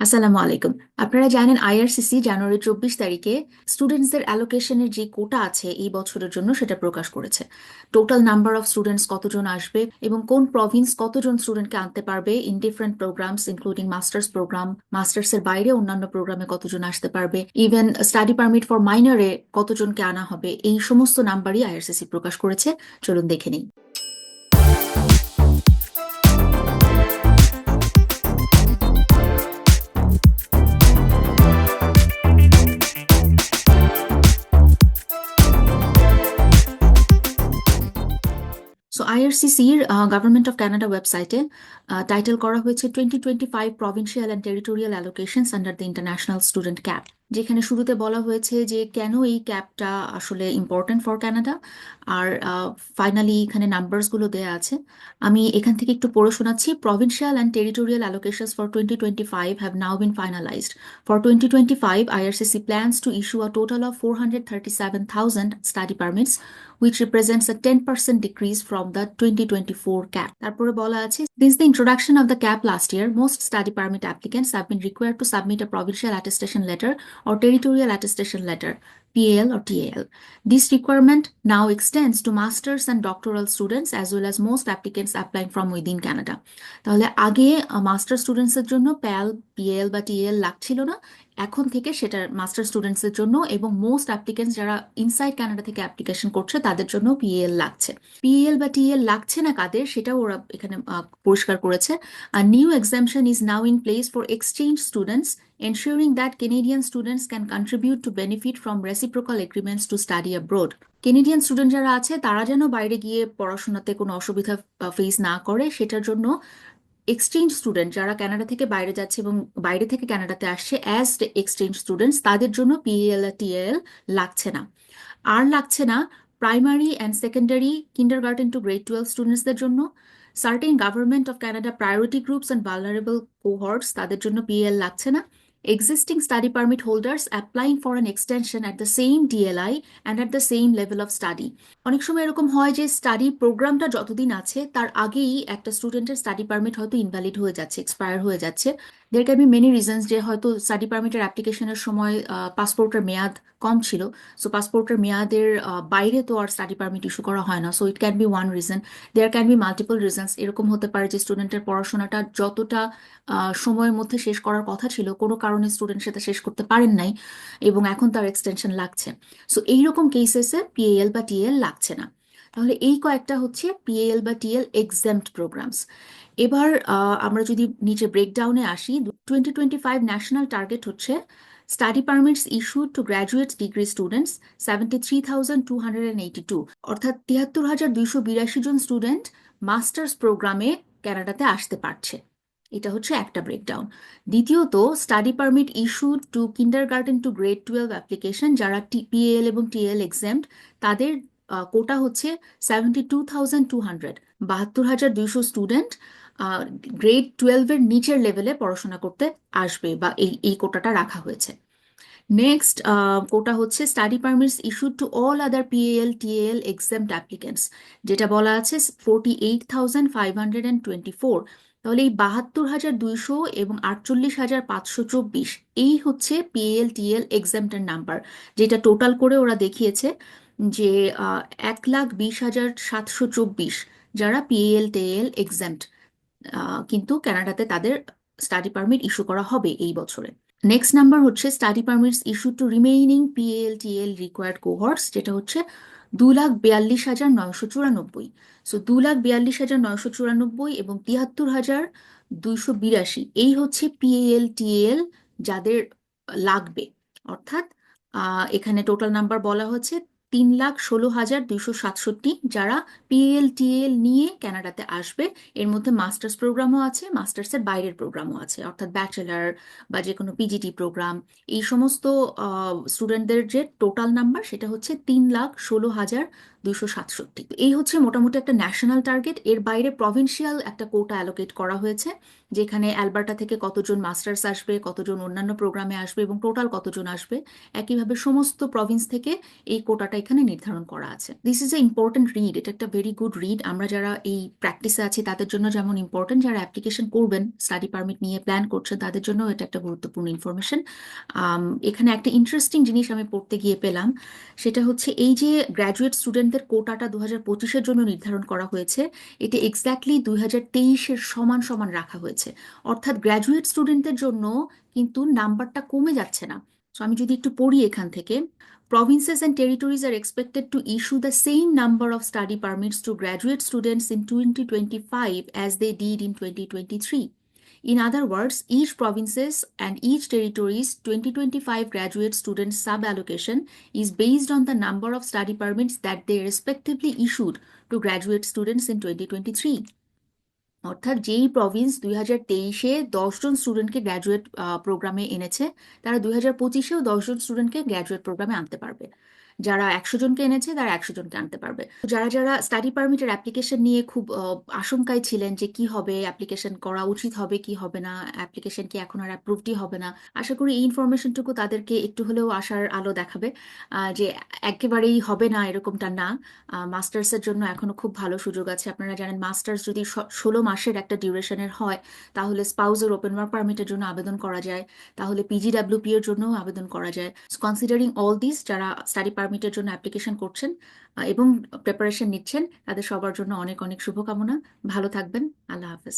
আসসালামু আলাইকুম। আপনারা জানেন আইআরসিসি জানুয়ারি চব্বিশ তারিখে স্টুডেন্টসদের অ্যালোকেশনের যে কোটা আছে এই বছরের জন্য সেটা প্রকাশ করেছে। টোটাল নাম্বার অফ স্টুডেন্টস কতজন আসবে এবং কোন প্রভিন্স কতজন স্টুডেন্টকে আনতে পারবে in different programs including masters program masters এর বাইরে অন্যান্য প্রোগ্রামে কতজন আসতে পারবে ইভেন স্টাডি পারমিট ফর মাইনরে কতজনকে আনা হবে, এই সমস্ত নাম্বারই আইআরসিসি প্রকাশ করেছে। চলুন দেখে নিই। সো আইআরসিসির গভর্নমেন্ট অফ কানাডা ওয়েবসাইটে টাইটেল করা হয়েছে twenty twenty five provincial and territorial allocations under the international student cap যেখানে শুরুতে বলা হয়েছে যে কেন এই ক্যাপটা আসলে ইম্পর্টেন্ট ফর কানাডা আর ফাইনালি এখানে নাম্বারসগুলো দেয়া আছে। আমি এখান থেকে একটু পড়ে শোনাচ্ছি। Provincial and territorial allocations for twenty twenty five have now been finalized for twenty twenty five IRCC plans to issue a total of four hundred thirty seven thousand study permits which represents a 10% decrease from the 2024 cap. তারপরে বলা আছে, since the introduction of the cap last year, most study permit applicants have been required to submit a provincial attestation letter or territorial attestation letter PAL or TAL. This requirement now extends to masters and doctoral students as well as most applicants applying from within Canada. তাহলে আগে master স্টুডেন্টসের জন্য Pal PL বা TL লাগছিল না এখন থেকে সেটা মাস্টার স্টুডেন্টসের জন্য এবং মোস্ট অ্যাপ্লিকেন্টস যারা ইনসাইড কানাডা থেকে অ্যাপ্লিকেশন করছে তাদের জন্য পিএল লাগছে পিএল বা টিএল লাগছে না কাদের সেটাও ওরা এখানে পরিষ্কার করেছে আর new exemption is now in place for exchange students ensuring that Canadian students can contribute to benefit from reciprocal agreements to study abroad. Canadian student যারা আছে, তারা যেন বাইরে গিয়ে পড়াশোনাতে কোনো অসুবিধা ফেস না করে, সেটার জন্য এক্সচেঞ্জ স্টুডেন্ট যারা কানাডা থেকে বাইরে যাচ্ছে এবং বাইরে থেকে কানাডাতে আসছে অ্যাজ এক্সচেঞ্জ স্টুডেন্টস তাদের জন্য পিএল টিএল লাগছে না। আর লাগছে না primary and secondary kindergarten to grade twelve স্টুডেন্টসদের জন্য। Certain government of Canada priority groups and vulnerable cohorts তাদের জন্য পিএল লাগছে না। Existing study permit holders applying for an extension at the same DLI and at the same level of study অনেক সময় এরকম হয় যে স্টাডি প্রোগ্রামটা যতদিন আছে তার আগেই একটা স্টুডেন্টের স্টাডি পারমিট হয়তো ইনভ্যালিড হয়ে যাচ্ছে এক্সপায়ার হয়ে যাচ্ছে দের ক্যান বি মেনি রিজনস যে হয়তো স্টাডি পারমিটের অ্যাপ্লিকেশনের সময় পাসপোর্টের মেয়াদ কম ছিল। সো পাসপোর্টের মেয়াদের বাইরে তো আর স্টাডি পারমিট ইস্যু করা হয় না। So it can be one reason there can be multiple reasons এরকম হতে পারে যে স্টুডেন্টের পড়াশোনাটা যতটা সময়ের মধ্যে শেষ করার কথা ছিল, কোনো কারণে স্টুডেন্ট সেটা শেষ করতে পারেন নাই এবং এখন তার এক্সটেনশন লাগছে। সো এইরকম কেসেসে পিএল বা টিএল লাগছে না। তাহলে এই কয়েকটা হচ্ছে পিএল বা টিএল এক্সামড প্রোগ্রামস এবার আমরা যদি নিচে ব্রেকডাউনে আসি twenty twenty five national target হচ্ছে study permits issued to graduate degree students seventy three thousand two hundred and eighty two অর্থাৎ তিয়াত্তর হাজার দুইশো বিরাশি জন স্টুডেন্ট মাস্টার্স প্রোগ্রামে ক্যানাডাতে আসতে পারছে। এটা হচ্ছে একটা ব্রেকডাউন দ্বিতীয়ত study permit issued to kindergarten to grade twelve application যারা টিপিএল এবং টিএল এক্সামড তাদের কোটা হচ্ছে seventy two thousand two hundred বাহাত্তর হাজার দুইশো স্টুডেন্ট গ্রেড টুয়েলভের নিচের লেভেলে পড়াশোনা করতে আসবে বা এই এই কোটাটা রাখা হয়েছে। নেক্সট কোটা হচ্ছে study permits issued to all other PL TL exempt applicants যেটা বলা আছে forty eight thousand five hundred and twenty four তাহলে এই বাহাত্তর হাজার দুইশো এবং আটচল্লিশ হাজার পাঁচশো চব্বিশ, এই হচ্ছে পিএল টিএল এক্সামটার নাম্বার যেটা টোটাল করে ওরা দেখিয়েছে যে এক লাখ বিশ হাজার সাতশো চব্বিশ যারা পিএল টিএল এক্সামড কিন্তু কানাডাতে তাদের স্টাডি পারমিট ইস্যু করা হবে এই বছরে। নেক্সট নাম্বার হচ্ছে study permits issue to remaining PL TL required cohorts, যেটা হচ্ছে দু লাখ বিয়াল্লিশ হাজার নয়শো চুরানব্বই। সো দু লাখ বিয়াল্লিশ হাজার নয়শো চুরানব্বই এবং তিয়াত্তর হাজার দুইশো বিরাশি, এই হচ্ছে পিএল টিএল যাদের লাগবে। অর্থাৎ এখানে টোটাল নাম্বার বলা হচ্ছে তিন লাখ ষোলো হাজার দুইশো সাতষট্টি যারা পিএল টিএল নিয়ে ক্যানাডাতে আসবে। এর মধ্যে মাস্টার্স প্রোগ্রামও আছে, মাস্টার্সের বাইরের প্রোগ্রামও আছে, অর্থাৎ ব্যাচেলার বা যে কোনো পিজিটি প্রোগ্রাম। এই সমস্ত স্টুডেন্টদের যে টোটাল নাম্বার সেটা হচ্ছে তিন লাখ ষোলো হাজার দুইশো সাতষট্টি। এই হচ্ছে মোটামুটি একটা ন্যাশনাল টার্গেট এর বাইরে প্রভিন্সিয়াল একটা কোটা অ্যালোকেট করা হয়েছে, যেখানে অ্যালবার্টা থেকে কতজন মাস্টার্স আসবে, কতজন অন্যান্য প্রোগ্রামে আসবে এবং টোটাল কতজন আসবে, একইভাবে সমস্ত প্রভিন্স থেকে এই কোটাটা এখানে নির্ধারণ করা আছে। This is a important read এটা একটা ভেরি গুড রিড আমরা যারা এই প্র্যাকটিসে আছি, তাদের জন্য যেমন ইম্পর্টেন্ট যারা অ্যাপ্লিকেশন করবেন স্টাডি পারমিট নিয়ে প্ল্যান করছেন তাদের জন্য এটা একটা গুরুত্বপূর্ণ ইনফরমেশন এখানে একটা ইন্টারেস্টিং জিনিস আমি পড়তে গিয়ে পেলাম, সেটা হচ্ছে এই যে গ্র্যাজুয়েট স্টুডেন্টদের কোটাটা দু হাজার পঁচিশের জন্য নির্ধারণ করা হয়েছে। এটা এক্স্যাক্টলি দুই হাজার তেইশের সমান সমান রাখা হয়েছে। অর্থাৎ গ্র্যাজুয়েট স্টুডেন্টদের জন্য কিন্তু নাম্বারটা কমে যাচ্ছে না। সো আমি যদি একটু পড়ি এখান থেকে। Provinces and territories are expected to issue the same number of study permits to graduate students in 2025 as they did in 2023. In other words, each provinces and each territory's 2025 graduate student sub-allocation is based on the number of study permits that they respectively issued to graduate students in 2023. অর্থাৎ যেই Province দুই হাজার তেইশে দশজন স্টুডেন্টকে graduate প্রোগ্রামে এনেছে তারা দুই হাজার পঁচিশেও দশজন স্টুডেন্টকে গ্র্যাজুয়েট প্রোগ্রামে আনতে পারবে যারা একশো জনকে এনেছে তারা একশো জনকে আনতে পারবে। যারা যারা স্টাডি পারমিটের অ্যাপ্লিকেশন নিয়ে খুব আশঙ্কায় ছিলেন যে কি হবে অ্যাপ্লিকেশন করা উচিত হবে, কি হবে না অ্যাপ্লিকেশন কি এখন আর অ্যাপ্রুভডই হবে না, আশা করি এই ইনফরমেশনটুকু তাদেরকে একটু হলেও আশার আলো দেখাবে যে একেবারেই হবে না এরকমটা না মাস্টার্সের জন্য এখনও খুব ভালো সুযোগ আছে। আপনারা জানেন মাস্টার্স যদি ষোলো মাসের একটা ডিউরেশনের হয়, তাহলে স্পাউজের ওপেন ওয়ার্ক পারমিটের জন্য আবেদন করা যায়, তাহলে পিজিডাব্লিউপি এর জন্য আবেদন করা যায়। কনসিডারিং অল দিস যারা স্টাডি পারমিটের জন্য অ্যাপ্লিকেশন করছেন এবং প্রিপারেশন নিচ্ছেন। তাদের সবার জন্য অনেক অনেক শুভকামনা। ভালো থাকবেন। আল্লাহ হাফেজ।